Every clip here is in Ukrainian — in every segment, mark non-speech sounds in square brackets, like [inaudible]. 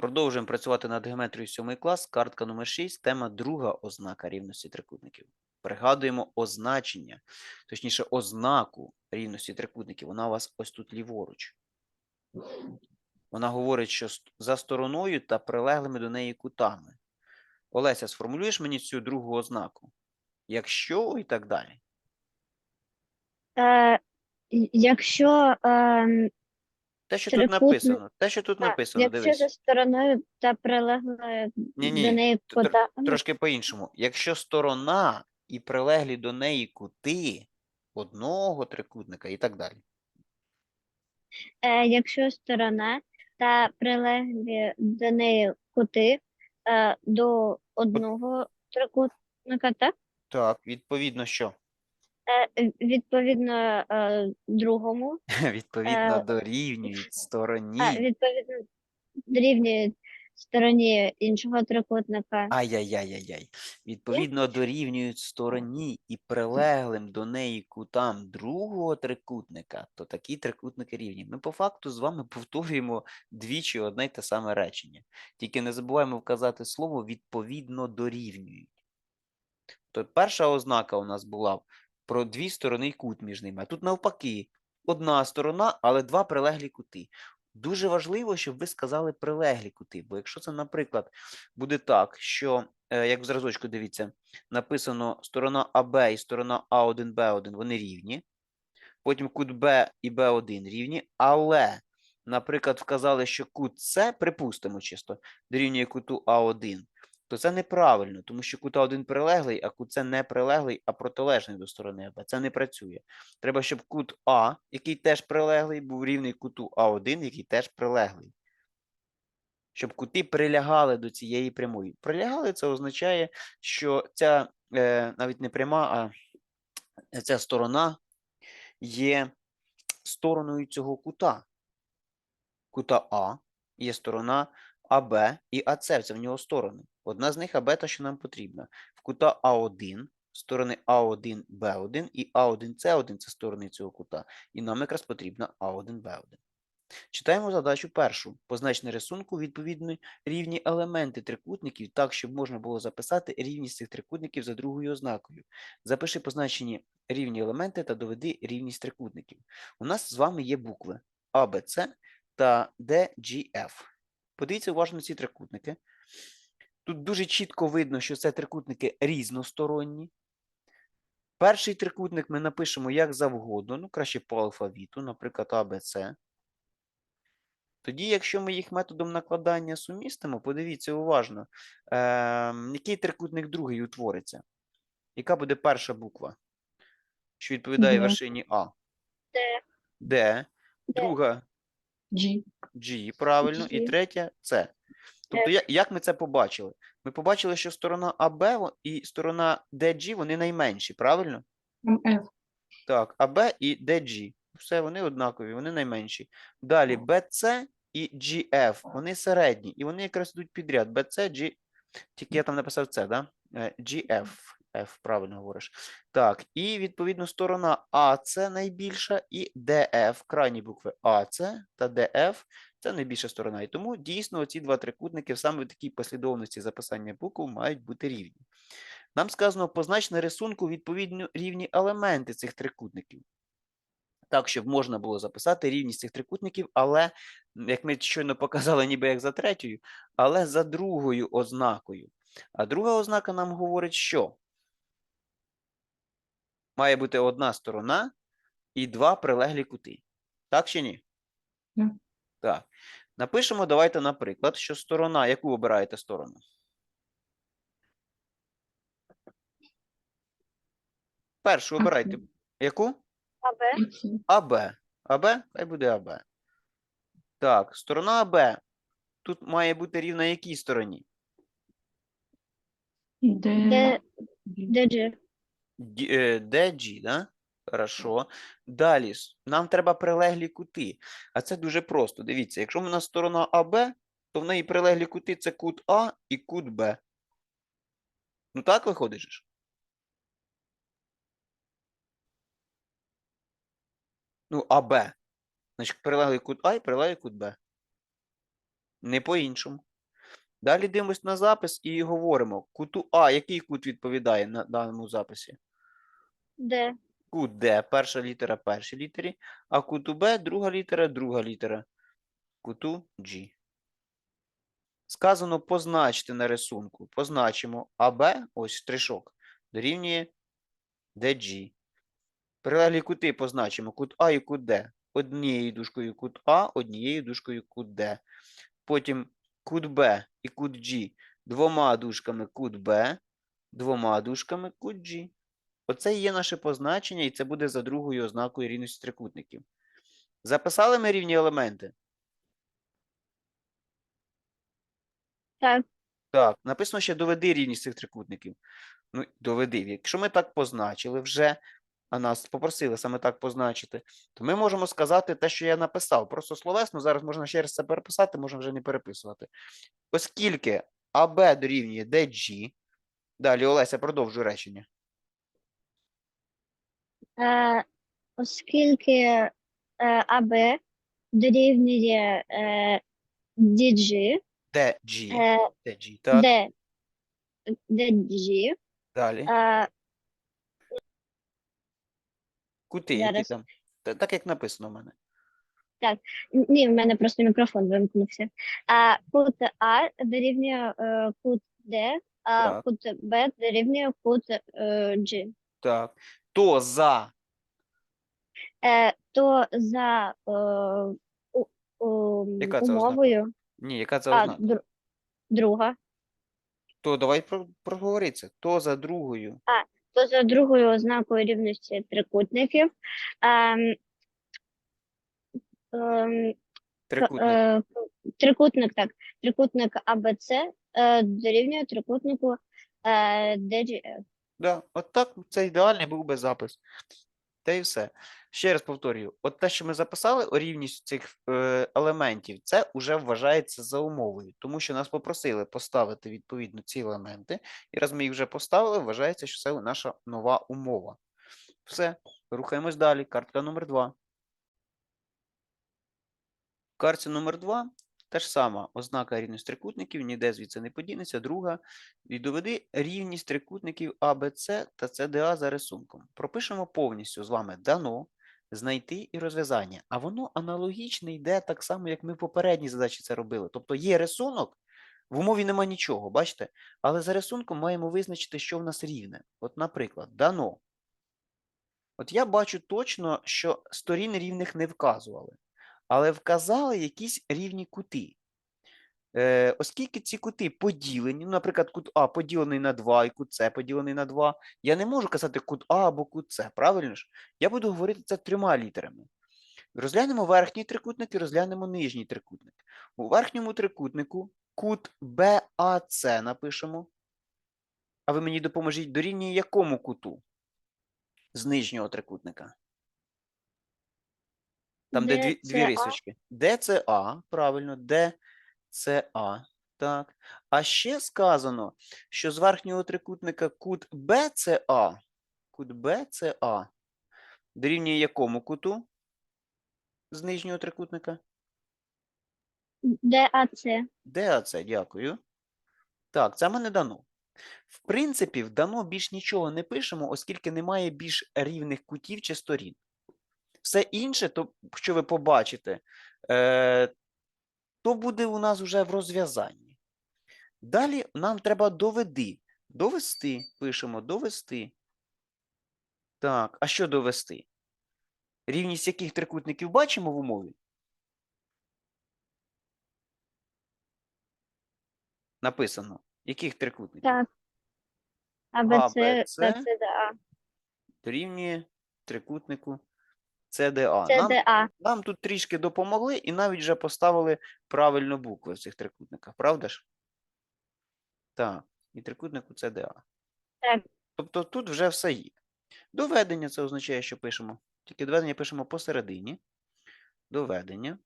Продовжуємо працювати над геометрією 7 клас, картка номер 6, тема друга ознака рівності трикутників. Пригадуємо означення, точніше, ознаку рівності трикутників. Вона у вас ось тут ліворуч. Вона говорить, що за стороною та прилеглими до неї кутами. Олеся, сформулюєш мені цю другу ознаку? Якщо і так далі. Е, якщо, е, Те, що тут написано, те, що тут та, написано, якщо дивись. за стороною та прилеглою Ні-ні, до неї тр- Трошки по-іншому. Якщо сторона і прилеглі до неї кути одного трикутника і так далі. е, якщо сторона та прилеглі до неї кути е, до одного трикутника, так? Так, відповідно, що? Е, відповідно е, другому, [laughs] Відповідно, Е, дорівнюють стороні. а відповідно дорівнює стороні іншого трикутника. Ай-яй-яй-яй-яй. Відповідно, дорівнюють стороні і прилеглим до неї кутам другого трикутника, то такі трикутники рівні. Ми по факту з вами повторюємо двічі одне й те саме речення. Тільки не забуваємо вказати слово відповідно дорівнюють. То перша ознака у нас була про дві сторони і кут між ними. А тут навпаки, одна сторона, але два прилеглі кути. Дуже важливо, щоб ви сказали прилеглі кути, бо якщо це, наприклад, буде так, що, е, як в зразочку дивіться, написано сторона АБ і сторона А1, Б1, вони рівні, потім кут Б і Б1 рівні, але, наприклад, вказали, що кут С, припустимо чисто, дорівнює куту А1, то це неправильно, тому що кут А1 прилеглий, а кут С не прилеглий, а протилежний до сторони АБ. Це не працює. Треба, щоб кут А, який теж прилеглий, був рівний куту А1, який теж прилеглий. Щоб кути прилягали до цієї прямої. Прилягали це означає, що ця е, навіть не пряма, а ця сторона є стороною цього кута. Кута А є сторона АБ і АЦ, це в нього сторони. Одна з них та, що нам потрібна. В кута А1 сторони А1, Б1 і А1, С1 це сторони цього кута. І нам якраз потрібна А1, Б1. Читаємо задачу першу. Познач на рисунку відповідно рівні елементи трикутників так, щоб можна було записати рівність цих трикутників за другою ознакою. Запиши позначені рівні елементи та доведи рівність трикутників. У нас з вами є букви А, Б, С та Д, G, F. Подивіться уважно ці трикутники. Тут дуже чітко видно, що це трикутники різносторонні. Перший трикутник ми напишемо як завгодно, ну краще по алфавіту, наприклад, А, С. Тоді, якщо ми їх методом накладання сумістимо, подивіться уважно, е, який трикутник другий утвориться. Яка буде перша буква, що відповідає Д. вершині А? Д. Д. Друга G. G, правильно, і третя С. Тобто, як ми це побачили? Ми побачили, що сторона АБ і сторона DG, вони найменші, правильно? MF. Так, АБ і DG. Все, вони однакові, вони найменші. Далі BC і GF, вони середні, і вони якраз йдуть підряд. BC, G, тільки я там написав це, да? Е, GF, F, правильно говориш. Так, і відповідно сторона АЦ найбільша, і DF, крайні букви АЦ та DF це найбільша сторона. І тому дійсно ці два трикутники саме в такій послідовності записання букв мають бути рівні. Нам сказано познач на рисунку відповідно рівні елементи цих трикутників. Так, щоб можна було записати рівність цих трикутників, але, як ми щойно показали, ніби як за третьою, але за другою ознакою. А друга ознака нам говорить, що має бути одна сторона і два прилеглі кути. Так чи ні? Так. Так. Напишемо, давайте, наприклад, що сторона, яку обираєте сторону? Першу обирайте. Яку? АБ. АБ. АБ? Хай буде АБ. Так, сторона АБ. Тут має бути рівна якій стороні? Д, G. ДЖ, Д- е, да? Хорошо. Далі нам треба прилеглі кути. А це дуже просто. Дивіться, якщо в нас сторона АБ, то в неї прилеглі кути це кут А і кут Б. Ну так виходить? Ну, АБ. Значить, прилеглий кут А і прилеглий кут Б. Не по-іншому. Далі дивимось на запис і говоримо. Куту А, який кут відповідає на даному записі? Д. Кут Д, перша літера першій літері, а куту Б, друга літера, друга літера. Куту G. Сказано позначити на рисунку. Позначимо АБ, ось штришок, дорівнює DG. Прилеглі кути позначимо кут А і кут Д. Однією дужкою кут А, однією дужкою кут Д. Потім кут Б і кут G двома дужками кут Б, двома дужками кут G. Оце і є наше позначення, і це буде за другою ознакою рівності трикутників. Записали ми рівні елементи? Так. Так, написано ще доведи рівність цих трикутників. Ну, доведи. Якщо ми так позначили вже, а нас попросили саме так позначити, то ми можемо сказати те, що я написав. Просто словесно, зараз можна ще раз це переписати, можна вже не переписувати. Оскільки АБ дорівнює DG, далі Олеся продовжує речення. Е, оскільки е, АБ дорівнює DG, DG, DG, так, DG, далі. е, Кути, які зараз. там. Та- Так, як написано в мене. ні, в мене просто мікрофон вимкнувся. А кут А дорівнює е, кут Д, а Так. кут Б дорівнює кут е, G. Так. То за Е, то за е, у, у, Яка це ознака? умовою, Ні, яка це а, ознака? дру- друга, То давай про- проговори це. То за другою. то за другою ознакою рівності трикутників ем, ем, Трикутник. е, трикутник, так, трикутник АБЦ е, дорівнює трикутнику е, DGF. Да, от так це ідеальний був би запис. Та й все. Ще раз повторюю: от те, що ми записали рівність цих е, елементів, це вже вважається за умовою, тому що нас попросили поставити відповідно ці елементи, і раз ми їх вже поставили, вважається, що це наша нова умова. Все, рухаємось далі. Картка номер 2. В картці номер 2 те ж сама ознака рівність трикутників, ніде звідси не подінеться. Друга і доведи рівність трикутників АБЦ та ЦДА за рисунком. Пропишемо повністю з вами дано, знайти і розв'язання. А воно аналогічне йде так само, як ми в попередній задачі це робили. Тобто є рисунок, в умові нема нічого, бачите? Але за рисунком маємо визначити, що в нас рівне. От, наприклад, дано. От я бачу точно, що сторін рівних не вказували, але вказали якісь рівні кути. Е, оскільки ці кути поділені, ну, наприклад, кут А поділений на 2 і кут С поділений на 2, я не можу казати кут А або кут С, правильно ж? Я буду говорити це трьома літерами. Розглянемо верхній трикутник і розглянемо нижній трикутник. У верхньому трикутнику кут БАЦ напишемо. А ви мені допоможіть дорівнює якому куту з нижнього трикутника? Там, де дві, дві рисочки. ДЦА, правильно, ДЦА. Так. А ще сказано, що з верхнього трикутника кут БЦА, кут БЦА дорівнює якому куту з нижнього трикутника? ДАЦ. ДАЦ, дякую. Так, це мене дано. В принципі, в дано більш нічого не пишемо, оскільки немає більш рівних кутів чи сторін. Все інше, то, що ви побачите, е, то буде у нас вже в розв'язанні. Далі нам треба доведи. Довести, пишемо, довести. Так, а що довести? Рівність яких трикутників бачимо в умові? Написано. Яких трикутників? Так. АБЦ ABC. та ЦДА. Дорівнює трикутнику CDA. Нам, нам тут трішки допомогли і навіть вже поставили правильно букви в цих трикутниках, правда ж? Так, і трикутнику CDA. Так. Тобто тут вже все є. Доведення це означає, що пишемо. Тільки доведення пишемо посередині. Доведення.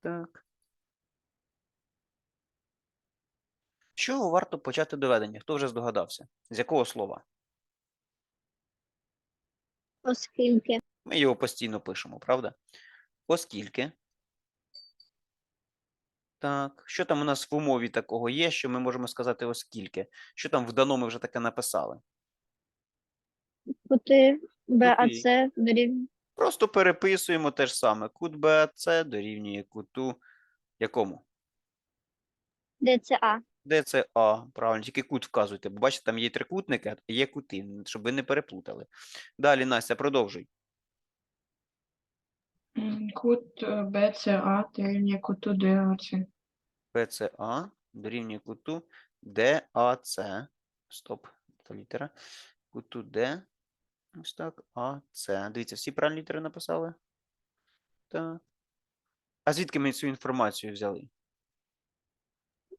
Так. З чого варто почати доведення? Хто вже здогадався? З якого слова? Оскільки. Ми його постійно пишемо, правда? Оскільки Так, що там у нас в умові такого є, що ми можемо сказати оскільки? Що там в даному вже таке написали? Кути БАЦ дорівнює Просто переписуємо те ж саме. Кут БАЦ дорівнює куту якому? ДЦА. Де це А? Правильно, тільки кут вказуйте, бо бачите, там є трикутники, а є кути, щоб ви не переплутали. Далі, Настя, продовжуй. Кут е, БЦА дорівнює куту ДАЦ. ПЦА дорівнює куту ДАЦ. Стоп, це літера. Куту Д. Ось так. АЦ. Дивіться, всі правильні літери написали? Так. А звідки ми цю інформацію взяли?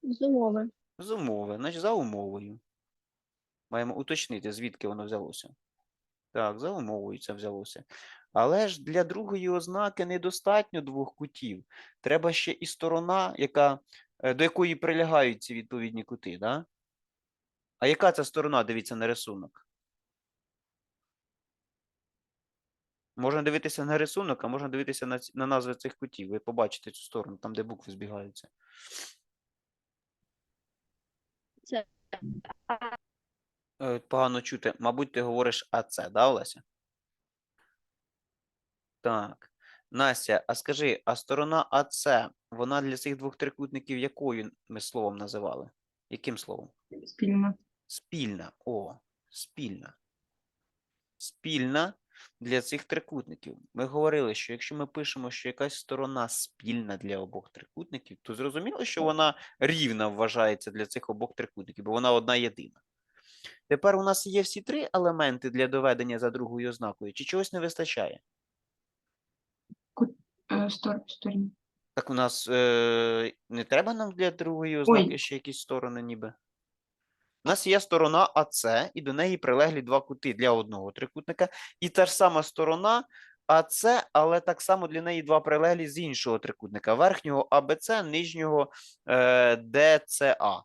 З умови. З умови, значить за умовою. Маємо уточнити, звідки воно взялося. Так, за умовою це взялося. Але ж для другої ознаки недостатньо двох кутів. Треба ще і сторона, яка, е, до якої прилягають ці відповідні кути. Да? А яка це сторона, дивіться на рисунок? Можна дивитися на рисунок, а можна дивитися на, на назви цих кутів. Ви побачите цю сторону, там, де букви збігаються. А, Е, Погано чути. Мабуть, ти говориш АЦ, да, Олеся? Так. Настя, а скажи, а сторона АЦ, вона для цих двох трикутників якою ми словом називали? Яким словом? Спільно. Спільна. О, спільна. Спільна для цих трикутників. Ми говорили, що якщо ми пишемо, що якась сторона спільна для обох трикутників, то зрозуміло, що вона рівна вважається для цих обох трикутників, бо вона одна єдина. Тепер у нас є всі три елементи для доведення за другою ознакою, чи чогось не вистачає? Е, сторін. Так у нас е, не треба нам для другої ознаки ще якісь сторони ніби. У нас є сторона АЦ, і до неї прилеглі два кути для одного трикутника. І та ж сама сторона АЦ, але так само для неї два прилеглі з іншого трикутника. Верхнього АБЦ, нижнього е, ДЦА.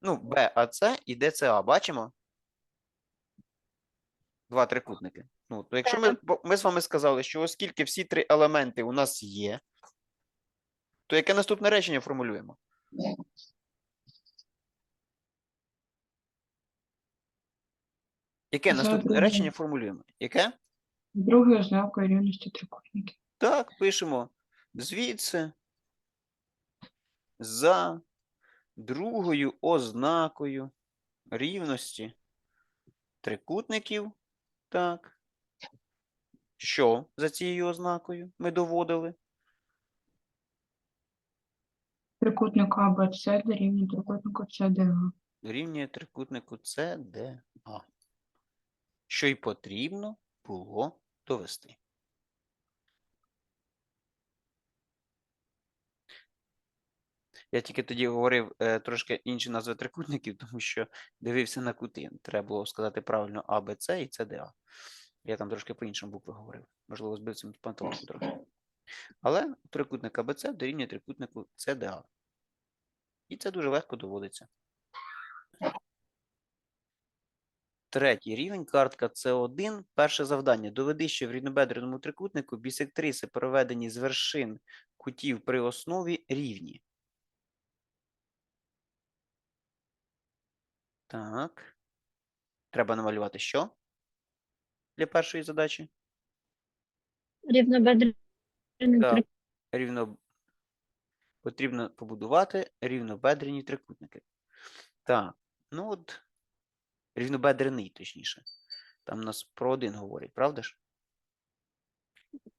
Ну, БАЦ і ДЦА. Бачимо? Два трикутники. Ну, то якщо ми, ми з вами сказали, що оскільки всі три елементи у нас є, то яке наступне речення формулюємо? Яке наступне другим. речення формулюємо? Яке? Другою ознакою рівності трикутників. Так, пишемо звідси за другою ознакою рівності трикутників. Так. Що за цією ознакою ми доводили? Трикутник АБЦ дорівнює трикутнику ЦДА. Дорівнює трикутнику CDA. Що й потрібно було довести. Я тільки тоді говорив е, трошки інші назви трикутників, [laughs] тому що дивився на кути. Треба було сказати правильно А, Б, С і CDA. Я там трошки по-іншому букви говорив. Можливо, збив цим панталонку трохи. Але трикутник АБЦ дорівнює трикутнику CDA. І це дуже легко доводиться. Третій рівень, картка С1. Перше завдання. Доведи, що в рівнобедреному трикутнику бісектриси, проведені з вершин кутів при основі, рівні. Так. Треба намалювати що? Для першої задачі? Рівнобедрений Так. трик- Рівно... Потрібно побудувати рівнобедрені трикутники. Так, ну от рівнобедрений, точніше. Там у нас про один говорять, правда ж?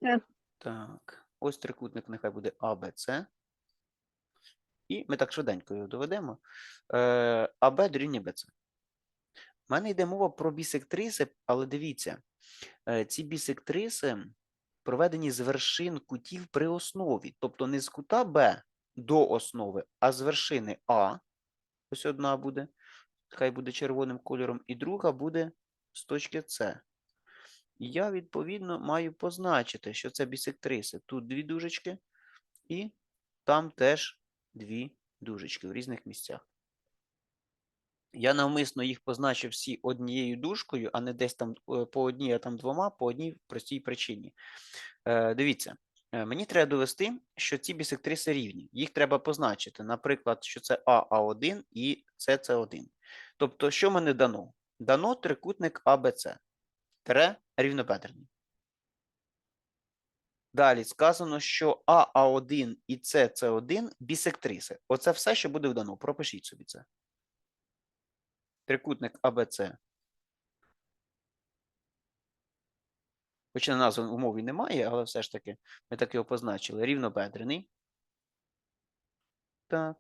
Так. Так, ось трикутник нехай буде АБЦ. І ми так швиденько його доведемо. Е, АБ дорівнює БЦ. У мене йде мова про бісектриси, але дивіться, е, ці бісектриси проведені з вершин кутів при основі. Тобто не з кута Б до основи, а з вершини А. Ось одна буде, хай буде червоним кольором, і друга буде з точки С. Я, відповідно, маю позначити, що це бісектриси. Тут дві дужечки, і там теж дві дужечки в різних місцях. Я навмисно їх позначив всі однією дужкою, а не десь там е, по одній, а там двома, по одній простій причині. Е, дивіться, Е, Мені треба довести, що ці бісектриси рівні. Їх треба позначити. Наприклад, що це АА1 і СС1. Тобто, що мене дано? Дано трикутник АБЦ. Тире рівнобедрений. Далі сказано, що АА1 і СС1 бісектриси. Оце все, що буде вдано. Пропишіть собі це. Трикутник АБЦ. Хоча назви в умові немає, але все ж таки ми так його позначили. Рівнобедрений. Так.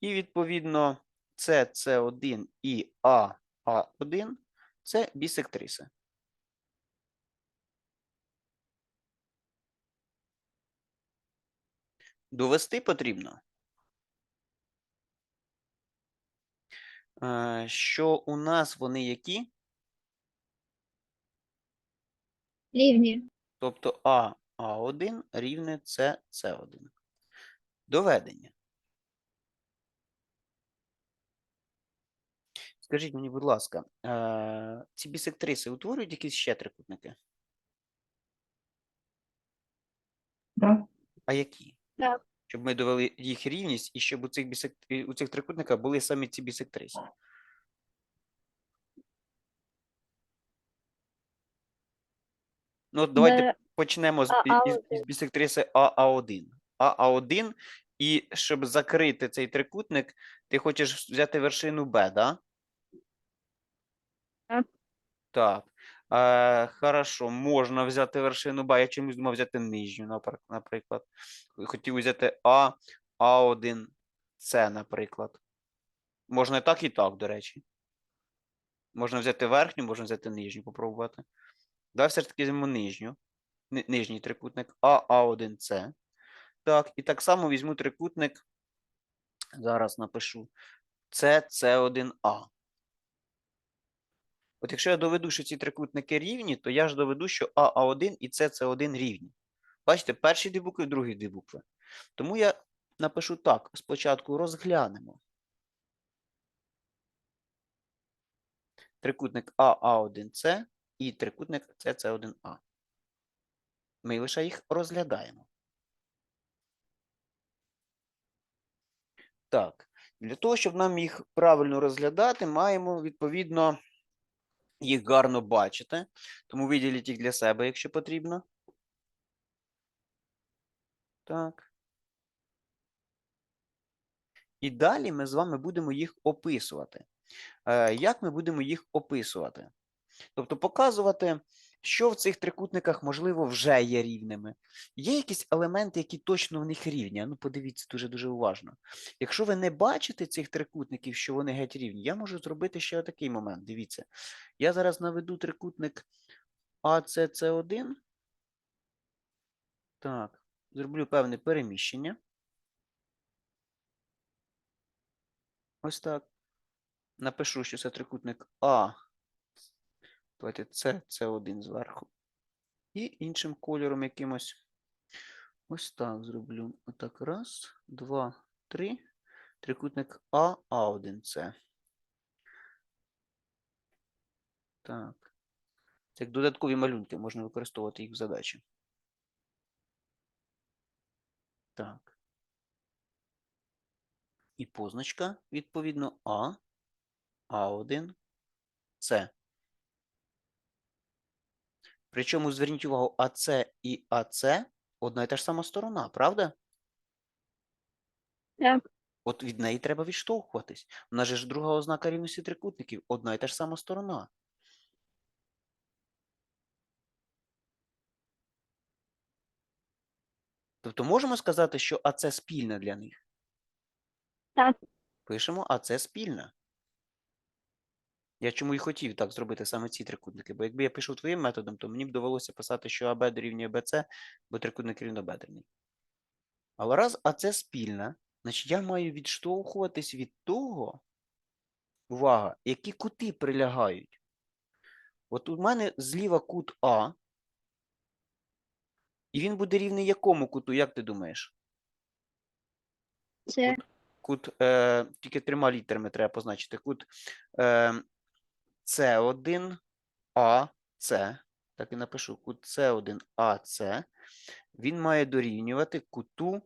І відповідно СС1 і АА1 це бісектриси. Довести потрібно, е, що у нас вони які? Рівні. Тобто А А1 рівне С С1. Доведення. Скажіть мені, будь ласка, е, ці бісектриси утворюють якісь ще трикутники? Да. А які? Так. Щоб ми довели їх рівність і щоб у цих, бісек... у цих трикутниках були саме ці бісектриси. Ну, от давайте Де- почнемо з, А- із, А1. із бісектриси АА1. АА1, і щоб закрити цей трикутник, ти хочеш взяти вершину Б, да? Так. Е, хорошо, можна взяти вершину Б. Я чомусь думав взяти нижню, наприклад. Хотів взяти А, А1, С, наприклад. Можна і так, і так, до речі. Можна взяти верхню, можна взяти нижню, попробувати. Давай все ж таки візьмемо нижню. Нижній трикутник А, А1С. Так, і так само візьму трикутник. Зараз напишу. С, С1А. От якщо я доведу, що ці трикутники рівні, то я ж доведу, що А, А1 і С, С1 рівні. Бачите, перші дві букви, другі дві букви. Тому я напишу так: спочатку розглянемо. Трикутник АА1С і трикутник СС1А. Ми лише їх розглядаємо. Так, для того, щоб нам їх правильно розглядати, маємо відповідно їх гарно бачите, Тому виділіть їх для себе, якщо потрібно. Так. І далі ми з вами будемо їх описувати. Е, Як ми будемо їх описувати? Тобто показувати, що в цих трикутниках, можливо, вже є рівними. Є якісь елементи, які точно в них рівні. Ну, подивіться дуже-дуже уважно. Якщо ви не бачите цих трикутників, що вони геть рівні, я можу зробити ще отакий момент. Дивіться. Я зараз наведу трикутник АЦЦ1. Так, зроблю певне переміщення. Ось так. Напишу, що це трикутник А. Давайте це, це один зверху. І іншим кольором якимось. Ось так зроблю. Отак. Раз, два, три. Трикутник А, А1С. Так. Це як додаткові малюнки, можна використовувати їх в задачі. Так. І позначка, відповідно, А, А1, С. Причому зверніть увагу, АЦ і АЦ одна і та ж сама сторона, правда? Так. От від неї треба відштовхуватись. У нас же ж друга ознака рівності трикутників, одна і та ж сама сторона. Тобто можемо сказати, що АЦ спільна для них. Так. Пишемо АЦ спільна. Я чому і хотів так зробити саме ці трикутники, бо якби я пішов твоїм методом, то мені б довелося писати, що АБ дорівнює БЦ, бо трикутник рівнобедрений. Але раз АЦ спільна, значить я маю відштовхуватись від того, увага, які кути прилягають. От у мене зліва кут А, і він буде рівний якому куту, як ти думаєш? Це Кут, е, тільки трьома літерами треба позначити. Кут е, С1 АЦ. Так і напишу. Кут С1 АЦ він має дорівнювати куту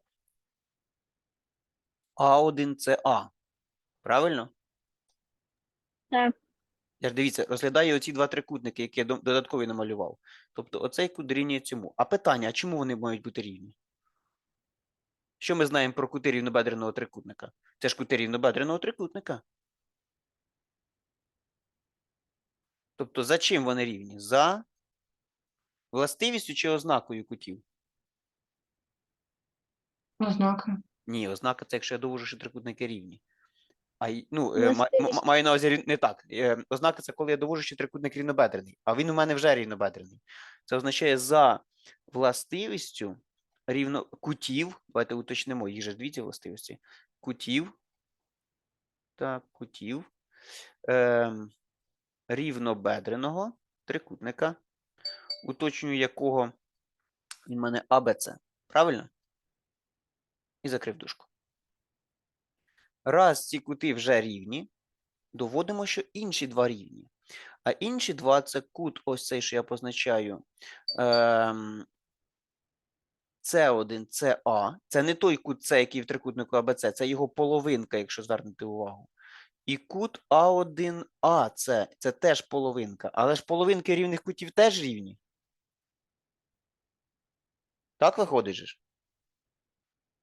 А1ЦА. Правильно? Так. Я ж дивіться, розглядаю оці два трикутники, які я додатково намалював. Тобто оцей кут дорівнює цьому. А питання, а чому вони мають бути рівні? Що ми знаємо про кути рівнобедреного трикутника? Це ж кути рівнобедреного трикутника. Тобто за чим вони рівні? За властивістю чи ознакою кутів? Ознака. Ні, ознака це якщо я довожу, що трикутники рівні. А ну, е, ма- м- Властивість. маю на увазі не так. Е, Ознака це коли я довожу, що трикутник рівнобедрений, а він у мене вже рівнобедрений. Це означає за властивістю рівно кутів. Давайте уточнимо, їх же ж дві ці властивості. Кутів. Так, кутів. Ем, рівнобедреного трикутника, уточнюю якого він мене АБЦ. Правильно? І закрив дужку. Раз ці кути вже рівні, доводимо, що інші два рівні. А інші два це кут, ось цей, що я позначаю. Ем, С1, СА. Це не той кут С, який в трикутнику АБЦ, це його половинка, якщо звернути увагу. І кут А1А це, це теж половинка. Але ж половинки рівних кутів теж рівні. Так виходить же ж?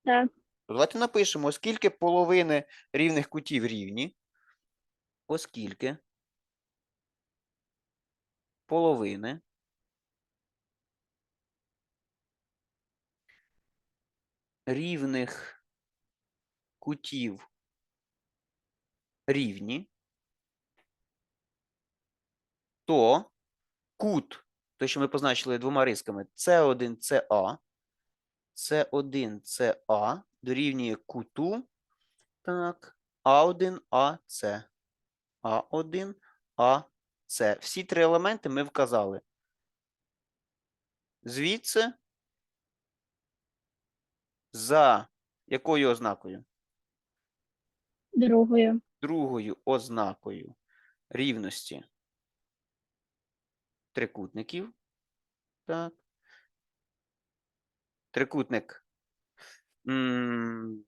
Так. То Давайте напишемо, оскільки половини рівних кутів рівні, оскільки половини рівних кутів рівні, то кут, той, що ми позначили двома рисками, С1, СА, С1, СА дорівнює куту, так, А1, АС. А1, АС. Всі три елементи ми вказали. Звідси за якою ознакою? Другою. Другою ознакою рівності трикутників. Так. Трикутник.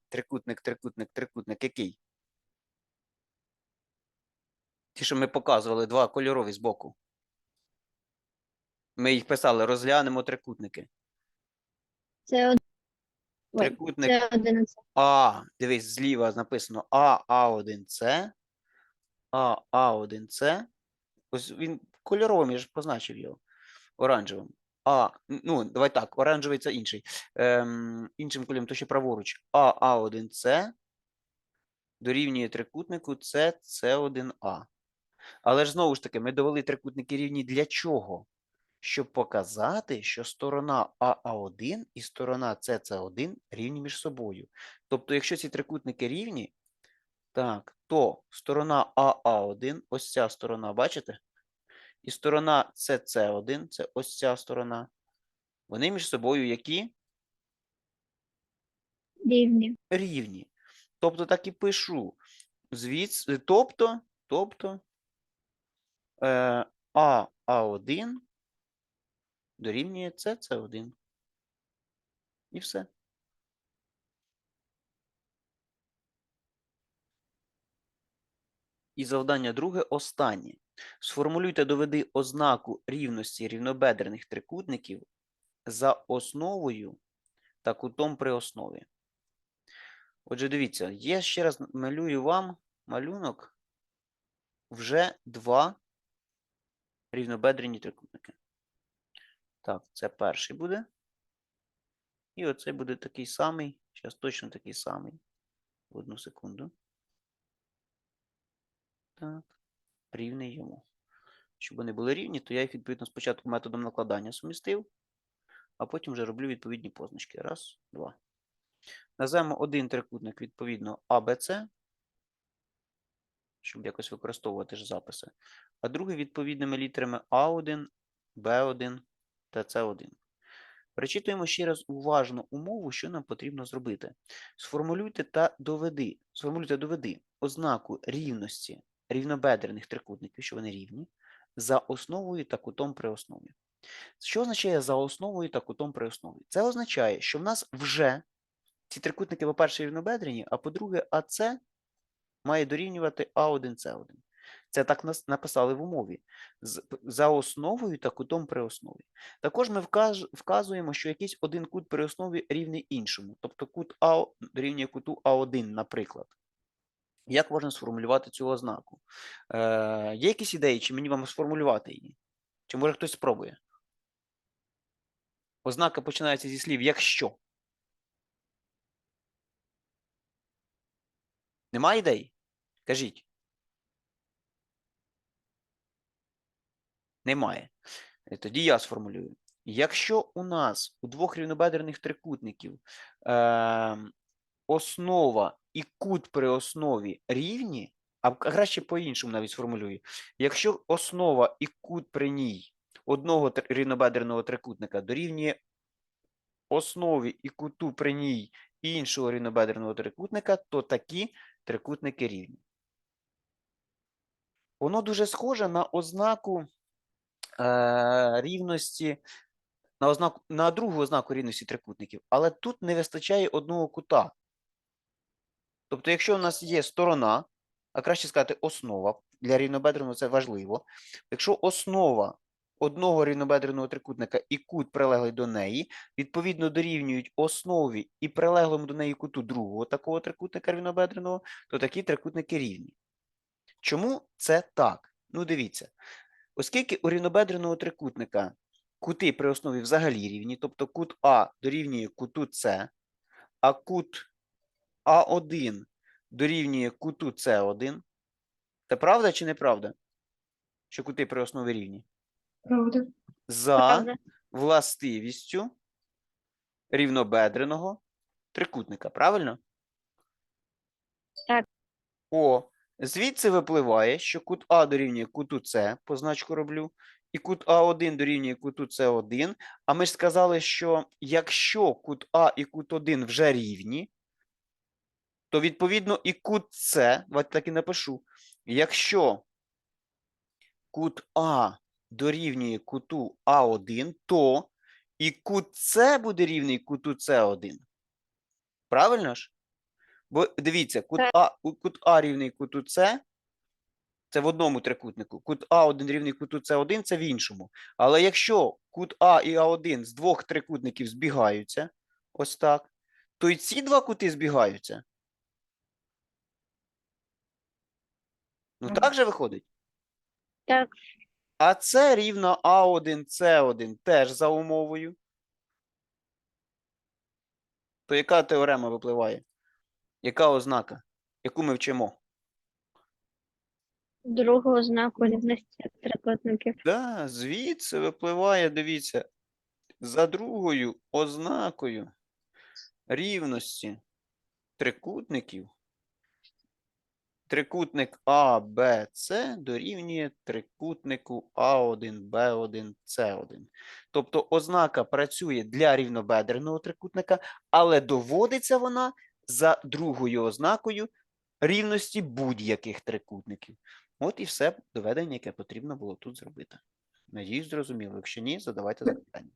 Трикутник, трикутник, трикутник. Який? Ті, що ми показували, два кольорові збоку. Ми їх писали, розглянемо трикутники. Це Трикутник це 11. А, дивись, зліва написано А, А1С, А, А1С. Ось він кольоровим, я ж позначив його. Оранжевим. А, ну, давай так, оранжевий це інший. Ем, іншим кольором, то ще праворуч. А, А1С дорівнює трикутнику С, С1А. Але ж знову ж таки, ми довели трикутники рівні для чого? Щоб показати, що сторона АА1 і сторона СС1 рівні між собою. Тобто, якщо ці трикутники рівні, так, то сторона АА1, ось ця сторона, бачите? І сторона СС1, це ось ця сторона. Вони між собою які? Рівні. Рівні. Тобто так і пишу. Звідси, тобто, тобто е, АА1 дорівнює СС1. І все. І завдання друге останнє. Сформулюйте, доведи ознаку рівності рівнобедрених трикутників за основою та кутом при основі. Отже, дивіться, я ще раз малюю вам малюнок вже два рівнобедрені трикутники. Так, це перший буде. І оцей буде такий самий. Зараз точно такий самий. Одну секунду. Так, рівний йому. Щоб вони були рівні, то я їх відповідно спочатку методом накладання сумістив, а потім вже роблю відповідні позначки. Раз, два. Назвемо один трикутник відповідно ABC, щоб якось використовувати ж записи, а другий відповідними літерами А1, Б1 та С1. Перечитуємо ще раз уважно умову, що нам потрібно зробити. Сформулюйте та доведи, сформулюйте доведи ознаку рівності рівнобедрених трикутників, що вони рівні, за основою та кутом при основі. Що означає за основою та кутом при основі? Це означає, що в нас вже ці трикутники, по-перше, рівнобедрені, а по-друге, АЦ має дорівнювати А1С1. Це так написали в умові. За основою та кутом при основі. Також ми вказуємо, що якийсь один кут при основі рівний іншому. Тобто кут А дорівнює куту А1, наприклад. Як можна сформулювати цю ознаку? Е, є якісь ідеї, чи мені вам сформулювати її? Чи може хтось спробує? Ознака починається зі слів якщо. Нема ідей? Кажіть. Немає. Е, Тоді я сформулюю. Якщо у нас у двох рівнобедрених трикутників е, основа і кут при основі рівні, а краще по-іншому навіть сформулюю. Якщо основа і кут при ній одного рівнобедреного трикутника дорівнює основі і куту при ній іншого рівнобедреного трикутника, то такі трикутники рівні. Воно дуже схоже на ознаку рівності, на, ознаку, на другу ознаку рівності трикутників, але тут не вистачає одного кута. Тобто, якщо у нас є сторона, а краще сказати основа, для рівнобедреного це важливо. Якщо основа одного рівнобедреного трикутника і кут прилеглий до неї, відповідно дорівнюють основі і прилеглому до неї куту другого такого трикутника рівнобедреного, то такі трикутники рівні. Чому це так? Ну, дивіться. Оскільки у рівнобедреного трикутника кути при основі взагалі рівні, тобто кут А дорівнює куту С, а кут А1 дорівнює куту С1. Це правда чи неправда? Що кути при основі рівні? Правда. За Правда? властивістю рівнобедреного трикутника. Правильно? Так. О, звідси випливає, що кут А дорівнює куту С, позначку роблю, і кут А1 дорівнює куту С1. А ми ж сказали, що якщо кут А і кут 1 вже рівні, то відповідно і кут С, так і напишу. Якщо кут А дорівнює куту А1, то і кут С буде рівний куту С1. Правильно ж? Бо дивіться, кут А, кут А рівний куту С, це в одному трикутнику. Кут А1 рівний куту С1 це в іншому. Але якщо кут А і А1 з двох трикутників збігаються, ось так, то і ці два кути збігаються. Ну так же виходить? Так. А це рівно А1, С1 теж за умовою. То яка теорема випливає? Яка ознака? Яку ми вчимо? Другого знаку рівності трикутників. Да, звідси випливає, дивіться, за другою ознакою рівності трикутників. Трикутник А, Б, С дорівнює трикутнику А1, Б1, С1. Тобто ознака працює для рівнобедреного трикутника, але доводиться вона за другою ознакою рівності будь-яких трикутників. От і все доведення, яке потрібно було тут зробити. Надіюсь, зрозуміло. Якщо ні, задавайте запитання.